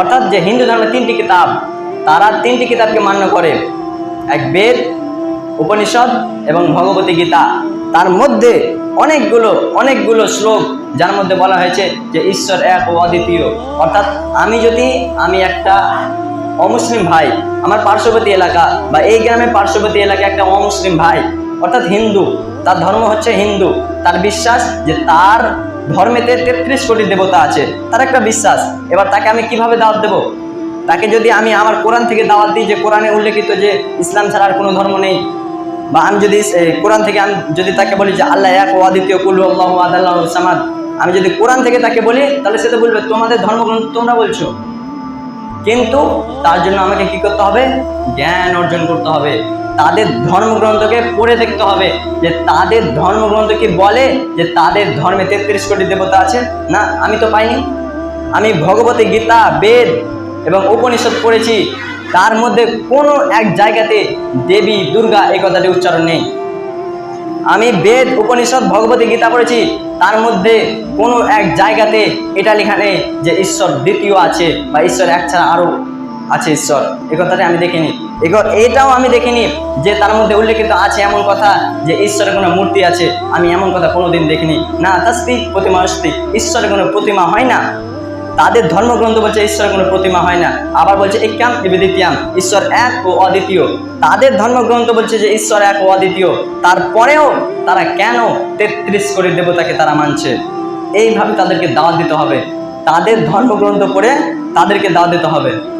অর্থাৎ যে হিন্দু ধর্মের তিনটি কিতাব, তারা তিনটি কিতাবকে মান্য করে। এক বেদ, উপনিষদ এবং ভগবতী গীতা। তার মধ্যে অনেকগুলো অনেকগুলো শ্লোক যার মধ্যে বলা হয়েছে যে ঈশ্বর এক ও অদ্বিতীয়। অর্থাৎ আমি যদি, আমি একটা অমুসলিম ভাই, আমার পার্শ্ববর্তী এলাকা বা এই গ্রামের পার্শ্ববর্তী এলাকায় একটা অমুসলিম ভাই, অর্থাৎ হিন্দু, তার ধর্ম হচ্ছে হিন্দু, তার বিশ্বাস যে তার ধর্মেতে তেত্রিশ কোটি দেবতা আছে, তার একটা বিশ্বাস। এবার তাকে আমি কীভাবে দাওয়াত দেবো? তাকে যদি আমি আমার কোরআন থেকে দাওয়াত দিই যে কোরআনে উল্লেখিত যে ইসলাম ছাড়া আর কোনো ধর্ম নেই, বা আমি যদি কোরআন থেকে আমি যদি তাকে বলি যে আল্লাহ এক ও আদিত্য কুল্লু আল্লাহ আদাল্লাহ সামাদ, আমি যদি কোরআন থেকে তাকে বলি, তাহলে সে তো বলবে, তোমাদের ধর্মগ্রন্থ তোমরা বলছো। কিন্তু তার জন্য আমাকে কি করতে হবে? জ্ঞান অর্জন করতে হবে। তাদের ধর্মগ্রন্থকে পড়ে দেখতে হবে যে তাদের ধর্মগ্রন্থ কি বলে যে তাদের ধর্মে তেত্রিশ কোটি দেবতা আছে? না, আমি তো পাইনি। আমি ভগবতী গীতা, বেদ এবং উপনিষদ পড়েছি। তার মধ্যে কোনো এক জায়গাতে দেবী, দুর্গা এই কথাটি উচ্চারণ নেই। আমি বেদ, উপনিষদ ভগবতী গীতা পড়েছি। তার মধ্যে কোনো এক জায়গাতে এটা লেখা নেই যে ঈশ্বর দ্বিতীয় আছে বা ঈশ্বর এক ছাড়া আরও আছে ঈশ্বর। এ কথাটা আমি দেখিনি। এগো এটাও আমি দেখিনি যে তার মধ্যে উল্লেখিত আছে এমন কথা যে ঈশ্বরের কোনো মূর্তি আছে। আমি এমন কথা কোনোদিন দেখিনি। না, তাস্তি, প্রতিমা অস্তি। ঈশ্বরের কোনো প্রতিমা হয় না। তাদের ধর্মগ্রন্থ বলছে ঈশ্বরের কোনো প্রতিমা হয় না। আবার বলছে, একাম বিদিতিয়াম ঈশ্বর এক ও অদ্বিতীয়। তাদের ধর্মগ্রন্থ বলছে যে, ঈশ্বর এক ও অদ্বিতীয়। তারপরেও তারা কেন তেত্রিশ কোটি দেবতাকে তারা মানছে? এইভাবে তাদেরকে দাওয়াত দিতে হবে। তাদের ধর্মগ্রন্থ পড়ে তাদেরকে দাওয়াত দিতে হবে।